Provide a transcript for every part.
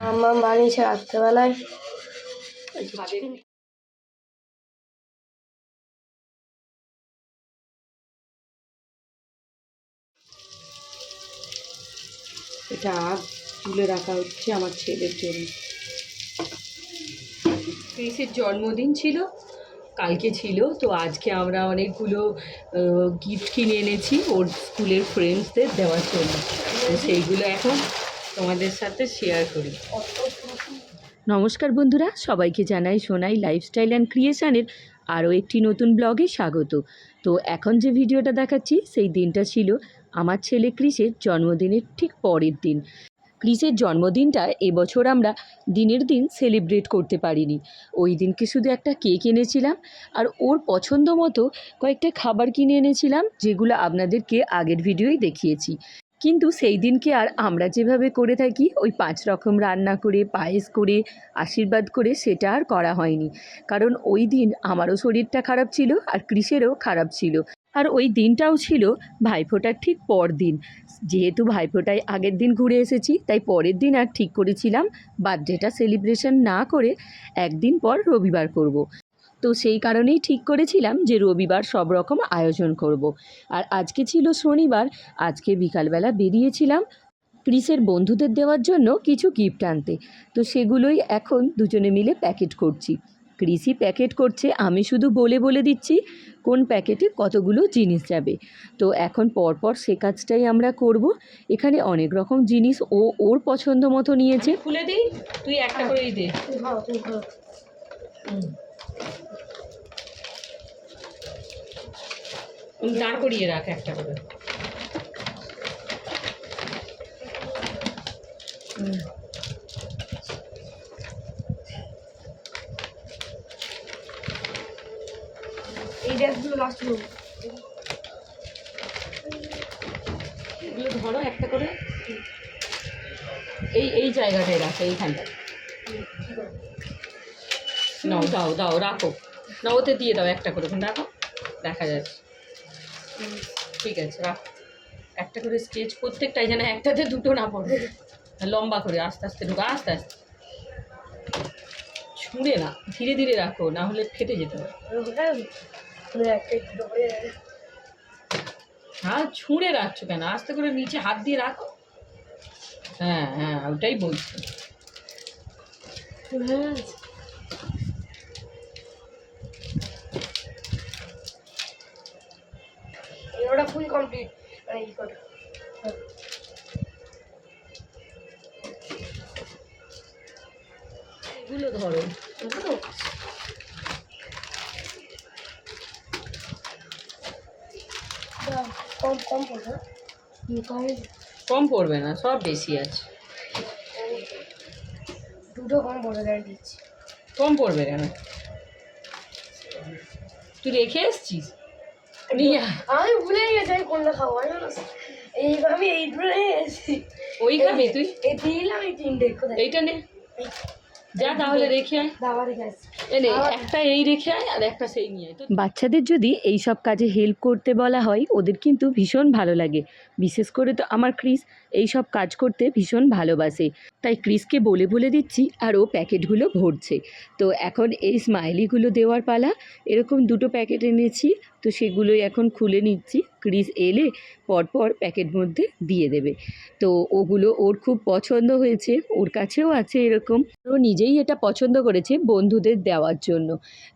আমার বানিয়েছে রাত্রেবেলায়। এটা আগ তুলে রাখা হচ্ছে আমার ছেলের জন্য। ক্রিসের জন্মদিন ছিল কালকে ছিল তো আজকে আমরা অনেকগুলো গিফট কিনে এনেছি ওর স্কুলের ফ্রেন্ডসদের দেওয়ার জন্য। তো সেইগুলো এখন তোমাদের সাথে শেয়ার করি। নমস্কার বন্ধুরা, সবাইকে জানাই সোনাই লাইফস্টাইল অ্যান্ড ক্রিয়েশনের আরও একটি নতুন ব্লগে স্বাগত। তো এখন যে ভিডিওটা দেখাচ্ছি, সেই দিনটা ছিল আমার ছেলে ক্রিসের জন্মদিনের ঠিক পরের দিন। ক্রিসের জন্মদিনটা এবছর আমরা দিনের দিন সেলিব্রেট করতে পারিনি। ওই দিনকে শুধু একটা কেক এনেছিলাম, আর ওর পছন্দ মতো কয়েকটা খাবার কিনে এনেছিলাম, যেগুলো আপনাদেরকে আগের ভিডিওই দেখিয়েছি। কিন্তু সেই দিনকে আর আমরা যেভাবে করে থাকি, ওই পাঁচ রকম রান্না করে, পায়েস করে, আশীর্বাদ করে সেটা আর করা হয়নি। কারণ ওই দিন আমারও শরীরটা খারাপ ছিল আর ক্রিসেরও খারাপ ছিল। আর ওই দিনটাও ছিল ভাইফোঁটার ঠিক পর দিন যেহেতু ভাইফোঁটায় আগের দিন ঘুরে এসেছি, তাই পরের দিন আর ঠিক করেছিলাম। বার্থডেটা সেলিব্রেশন না করে একদিন পর রবিবার করব। তো সেই কারণেই ঠিক করেছিলাম যে রবিবার সব রকম আয়োজন করব। আর আজকে ছিল শনিবার আজকে বিকালবেলা বেরিয়েছিলাম ক্রিসের বন্ধুদের দেওয়ার জন্য কিছু গিফট আনতে। তো সেগুলোই এখন দুজনে মিলে প্যাকেট করছি। ক্রিসি প্যাকেট করছে আমি শুধু বলে বলে দিচ্ছি কোন প্যাকেটে কতগুলো জিনিস যাবে। তো এখন পরপর সে কাজটাই আমরা করব। এখানে অনেক রকম জিনিস ও ওর পছন্দ মতো নিয়েছে। খুলে দিই? তুই একটা করেই দে। খাও দাঁড় করিয়ে রাখ একটা করে। এই ড্রেসগুলো লাস্ট এগুলো ধরো একটা করে। এই এই জায়গাটায় রাখো এইখানটা নাও দাও দাও রাখো। না ওতে দিয়ে দাও একটা করে ওখানে রাখো দেখা যাচ্ছে ঠিক আছে রাখো। একটা করে স্কেচ প্রত্যেকটাই যেন একটাতে দুটো না পড়ে। লম্বা করে আস্তে আস্তে ঢুকো আস্তে আস্তে। ছুঁড়ে না ধীরে ধীরে রাখো না হলে ফেটে যেতে হবে হ্যাঁ ছুঁড়ে রাখছো কেন? আস্তে করে নিচে হাত দিয়ে রাখো। হ্যাঁ হ্যাঁ ওটাই বলছি। ওটা কম পড়বে না সব বেশি আছে। দুটো কম পড়বে গাড়ি দিচ্ছি। কম পড়বে কেন? তুই রেখে এসছিস? আমি ভুলে গেছি আমি কোনটা খাব এই আমি এই দুটো নিয়ে এসেছি ওই খাবি তুই? এই দিলাম এই তিনটে এইটা নে। যা তাহলে রেখে আয়। দাবার গেছে এনে একটা এই রেখে আয় আর একটা সেই নিয়ে আয়। বাচ্চাদের যদি এই সব কাজে হেল্প করতে বলা হয় ওদের কিন্তু ভীষণ ভালো লাগে। বিশেষ করে তো আমার ক্রিস এই সব কাজ করতে ভীষণ ভালোবাসে। তাই ক্রিসকে বলে বলে দিচ্ছি আর ও প্যাকেটগুলো ভরছে। তো এখন এই স্মাইলিগুলো দেওয়ার পালা এরকম দুটো প্যাকেট এনেছি তো সেগুলোই এখন খুলে নিচ্ছি। ক্রিস এলে পরপর প্যাকেট মধ্যে দিয়ে দেবে। তো ওগুলো ওর খুব পছন্দ হয়েছে, ওর কাছেও আছে এরকম। ও নিজেই এটা পছন্দ করেছে বন্ধুদের দেওয়ার জন্য।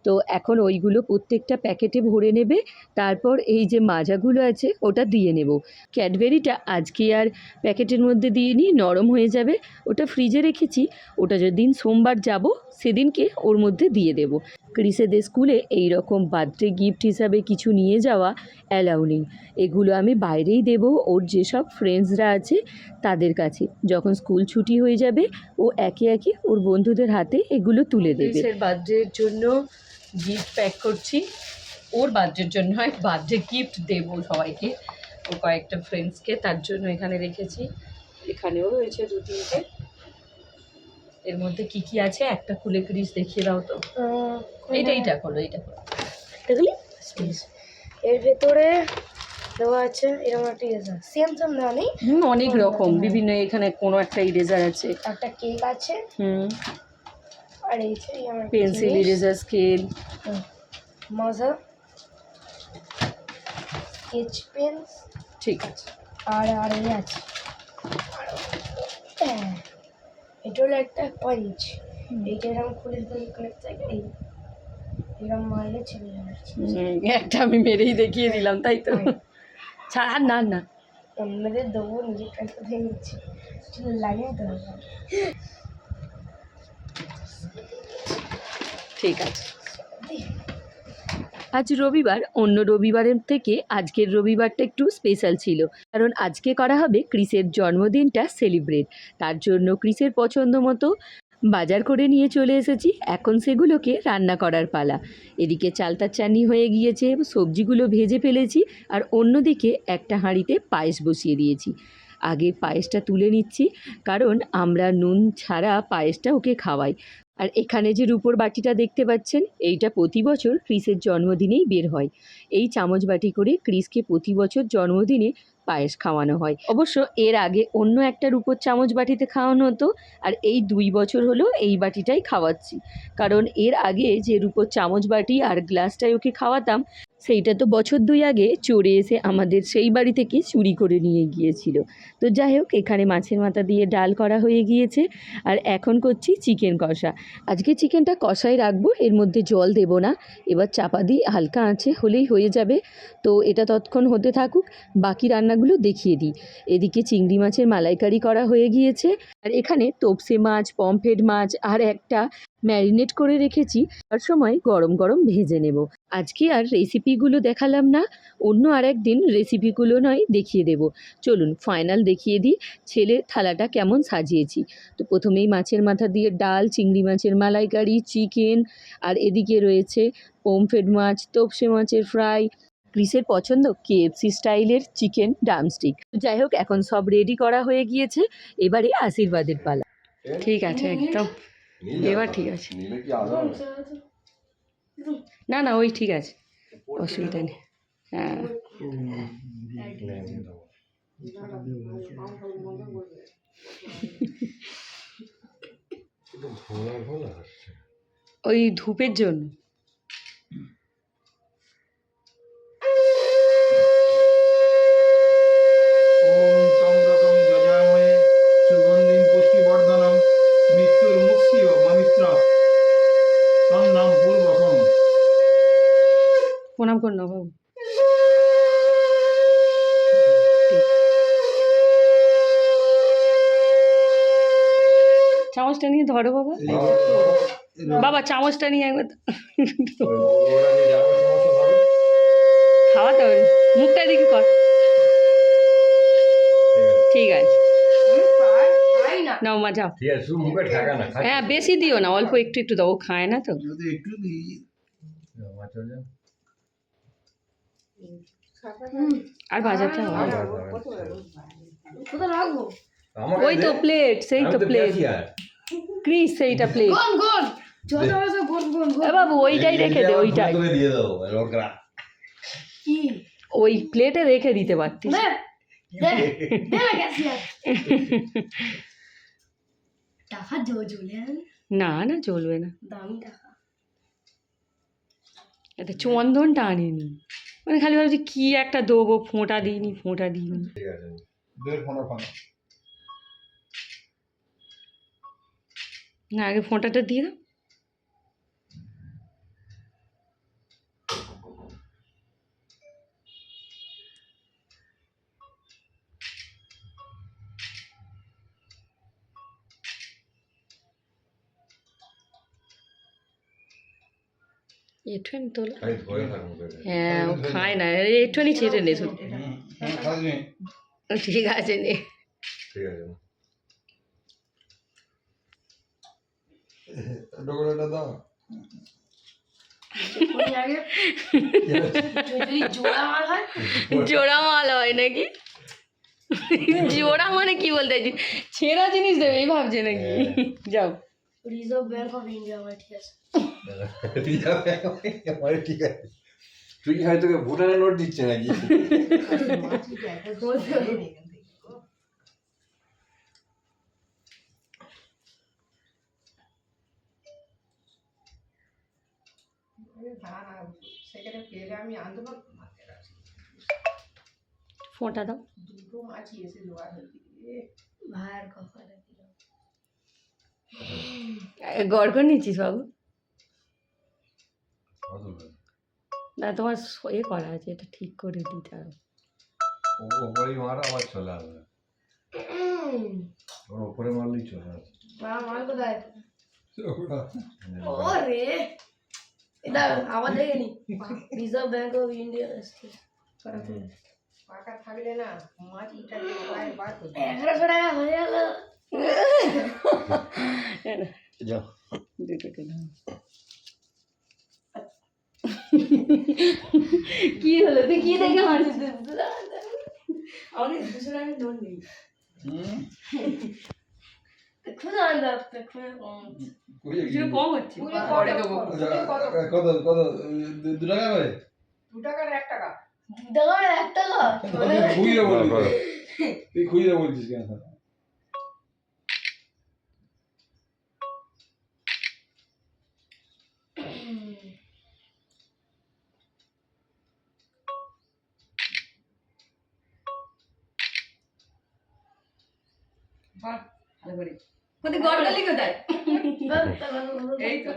তো এখন ওইগুলো প্রত্যেকটা প্যাকেটে ভরে নেবে, তারপর এই যে মাজাগুলো আছে ওটা দিয়ে নেব। ক্যাডবেরিটা আজকে আর প্যাকেটের মধ্যে দিয়ে নিই নরম হয়ে যাবে, ওটা ফ্রিজে রেখেছি, ওটা যেদিন সোমবার যাব, সেদিনকে ওর মধ্যে দিয়ে দেব। ক্রিসেদের স্কুলে এই রকম বার্থডে গিফট হিসাবে কিছু নিয়ে যাওয়া অ্যালাউ নেই। এগুলো আমি বাইরেই দেব ওর যেসব ফ্রেন্ডসরা আছে তাদের কাছে। যখন স্কুল ছুটি হয়ে যাবে ও একে একে ওর বন্ধুদের হাতে এগুলো তুলে দেবে। বার্থডের জন্য গিফট প্যাক করছি। ওর বার্থডের জন্য হয় বার্থডে গিফট দেব সবাইকে। ও কয়েকটা ফ্রেন্ডসকে তার জন্য এখানে রেখেছি। এখানেও রয়েছে দু তিনটে। এর মধ্যে কি কি আছে? একটা খুলে ক্রিস দেখিয়ে দাও তো। এটা এইটা খোলো এইটা খোলো। দেখলি এর ভেতরে দেওয়া আছে এরকম একটা ইরেজার সেম সেম দেওয়া নেই হুম অনেক রকম। বিভিন্ন এখানে কোনো একটা ইরেজার আছে। একটা কেক আছে। হুম। আর এই যে আমার পেন্সিল ইরেজার স্কেল মজা স্কেচ পেন্স ঠিক আছে। আর আর এই আছে। হ্যাঁ, এটা হলো একটা পাঞ্চ এইটা এরকম খুলে দিতে এই এরকম মারলে ছেড়ে যাবে হুম, একটা আমি মেরেই দেখিয়ে দিলাম তাই তো? ছাড় না না। অন্যদের দেবো নিজের কাছে নিচ্ছি। লাগিয়ে দেবো ঠিক আছে। আজ রবিবার অন্য রবিবারের থেকে আজকের রবিবারটা একটু স্পেশাল ছিল। কারণ আজকে করা হবে ক্রিসের জন্মদিনটা সেলিব্রেট তার জন্য ক্রিসের পছন্দ মতো বাজার করে নিয়ে চলে এসেছি। এখন সেগুলোকে রান্না করার পালা। এদিকে চালতার চানি হয়ে গিয়েছে, সবজিগুলো ভেজে ফেলেছি আর অন্যদিকে একটা হাঁড়িতে পায়েস বসিয়ে দিয়েছি। আগে পায়েসটা তুলে নিচ্ছি, কারণ আমরা নুন ছাড়া পায়েসটা ওকে খাওয়াই। আর এখানে যে রূপোর বাটিটা দেখতে পাচ্ছেন, এইটা প্রতি বছর ক্রিসের জন্মদিনেই বের হয়। এই চামচ বাটি করে ক্রিসকে প্রতি বছর জন্মদিনে পায়েস খাওয়ানো হয়। অবশ্য এর আগে অন্য একটা রূপোর চামচ বাটিতে খাওয়ানো হতো আর এই দুই বছর হলো এই বাটিটাই খাওয়াচ্ছি। কারণ এর আগে যে রূপোর চামচ বাটি আর গ্লাসটাই ওকে খাওয়াতাম, সেইটা তো বছর দুই আগে চড়ে এসে আমাদের সেই বাড়ি থেকে চুরি করে নিয়ে গিয়েছিল। তো যাই হোক, এখানে মাছের মাথা দিয়ে ডাল করা হয়ে গিয়েছে আর এখন করছি চিকেন কষা। আজকে চিকেনটা কষাই রাখব, এর মধ্যে জল দেব না। এবার চাপা দিয়ে হালকা আঁচে হলেই হয়ে যাবে। তো এটা তৎক্ষণ হতে থাকুক, বাকি রান্নাগুলো দেখিয়ে দিই। এদিকে চিংড়ি মাছের মালাইকারি করা হয়ে গিয়েছে। আর এখানে তোপসে মাছ, পমফ্রেট মাছ আর একটা ম্যারিনেট করে রেখেছি। তার সময় গরম গরম ভেজে নেব। আজকে আর রেসিপিগুলো দেখালাম না। অন্য আর একদিন রেসিপিগুলো নয়, দেখিয়ে দেব। চলুন ফাইনাল দেখিয়ে দিই ছেলে থালাটা কেমন সাজিয়েছি। তো প্রথমেই মাছের মাথা দিয়ে ডাল, চিংড়ি মাছের মালাইকারি, চিকেন আর এদিকে রয়েছে পমফ্রেট মাছ, তোপসে মাছের ফ্রাই ক্রিসের পছন্দ কেএফসি স্টাইলের চিকেন ডামস্টিক। যাই হোক এখন সব রেডি করা হয়ে গিয়েছে। এবারে আশীর্বাদের পালা। ঠিক আছে একদম। এবার ঠিক আছে? না না ওই ঠিক আছে। অসুবিধা নেই। হ্যাঁ। ওই ধূপের জন্য। পূর্বকম প্রণাম কর বাবু চামচটা নিয়ে ধরো বাবা। বাবা চামচটা নিয়ে একবার? খাওয়াতে হবে। মুখটা দেখি কর। ঠিক আছে। নাও মা যাও। হ্যাঁ বেশি দিও না অল্প একটু একটু দাও ও খায় না তো। আর ভাজাতে হবে। ওই তো প্লেট সেই তো প্লেট ক্রিস সেইটা প্লেট বাবু ওইটাই রেখে দে ওইটাই। ফুলকপি দিয়ে দাও, লোকরা। কি? ওই প্লেটে রেখে দিতে পারতিস দে দে দে না ক্যাশিয়ার টাকা জো জ্বলে না? না চলবে না। দামি টাকা। এটা চন্দনটা আনিনি মানে খালি ভাবছি কি একটা দেবো ফোঁটা দিইনি ফোঁটা দিইনি। না আগে ফোঁটাটা দিয়ে দাও। এটুখানি তোলো। হ্যাঁ ও খায় না। একটুখানি ছেড়ে নে শুধু। হ্যাঁ ঠিক আছে নে। ঠিক আছে। ডোকরাটা দাও। জোড়া মাল হয় জোড়া মাল হয় নাকি? জোড়া মানে কি বলতে? ছেঁড়া জিনিস দেবে এই ভাবছে নাকি? যাও। রিজার্ভ ব্যাংক অফ ইন্ডিয়া আমার ঠিক আছে ঠিক আছে, আমার ঠিক আছে। তুই হয়তো ভুটানের নোট দিচ্ছে নাকি সেখানে পেলে আমি আনতে পারব না ফোঁটা দাও দুটো মাছই এসে জোগাড় হয়েছে এ, ভাইয়ের কপালে দিলাম গড় করে নিচ্ছিস বাবু? না তোমার এ করা আছে এটা ঠিক করে দিতে হবে। ওপরেই মারা আবার চলে আসবে। ওর ওপরে মারলেই চলে আসবে। মা মা কোথায়? ও রে! এটা আবার দেখে নি। রিজার্ভ ব্যাংক অফ ইন্ডিয়া আসছে। পাকা থাকলে না মাছ ইটাকে বাইরে বার করতে এগারোশো টাকা হয়ে গেল। যাও। কি হলো? তুই কি দেখে মারছিস? আমাকে দুশো টাকা লোন নেই। কত? দু- দু টাকা করে? দু টাকার এক টাকা। এক টাকা? মানে তুই খুইয়ে বলছিস কেন? ভালো করে। কোথায়? গড় গলি কোথায়? এই তো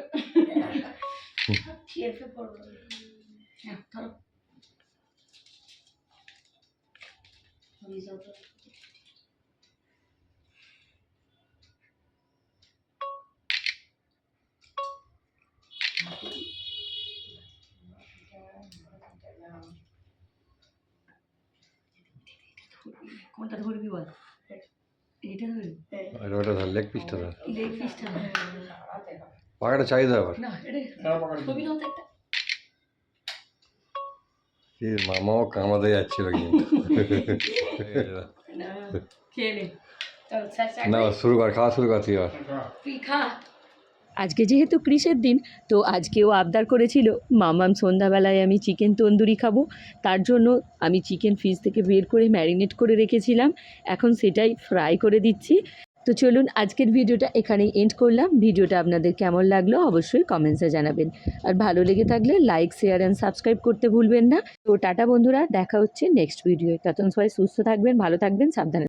কোনটা ধরবি বল? ধরবি আর ওটা ধর লেগ পিসটা ধর লেগ পিসটা পাখাটা চাহিদা আবার। না এটা হ্যাঁ ছবি নাও তো একটা। কি মামাও কামাতে যাচ্ছিল কিন্তু। না শুরু কর খাওয়া শুরু কর তুই তুই খা। আজকে যেহেতু ক্রিসের দিন, তো আজকেও আবদার করেছিল, মামাম, সন্ধ্যাবেলায় আমি চিকেন তন্দুরি খাব। তার জন্য আমি চিকেন ফ্রিজ থেকে বের করে ম্যারিনেট করে রেখেছিলাম। এখন সেটাই ফ্রাই করে দিচ্ছি। তো চলুন আজকের ভিডিওটা এখানেই এন্ড করলাম। ভিডিওটা আপনাদের কেমন লাগল অবশ্যই কমেন্টসে জানাবেন। আর ভালো লেগে থাকলে লাইক শেয়ার অ্যান্ড সাবস্ক্রাইব করতে ভুলবেন না। তো টাটা বন্ধুরা, দেখা হচ্ছে নেক্সট ভিডিও তখন সবাই সুস্থ থাকবেন, ভালো থাকবেন, সাবধানে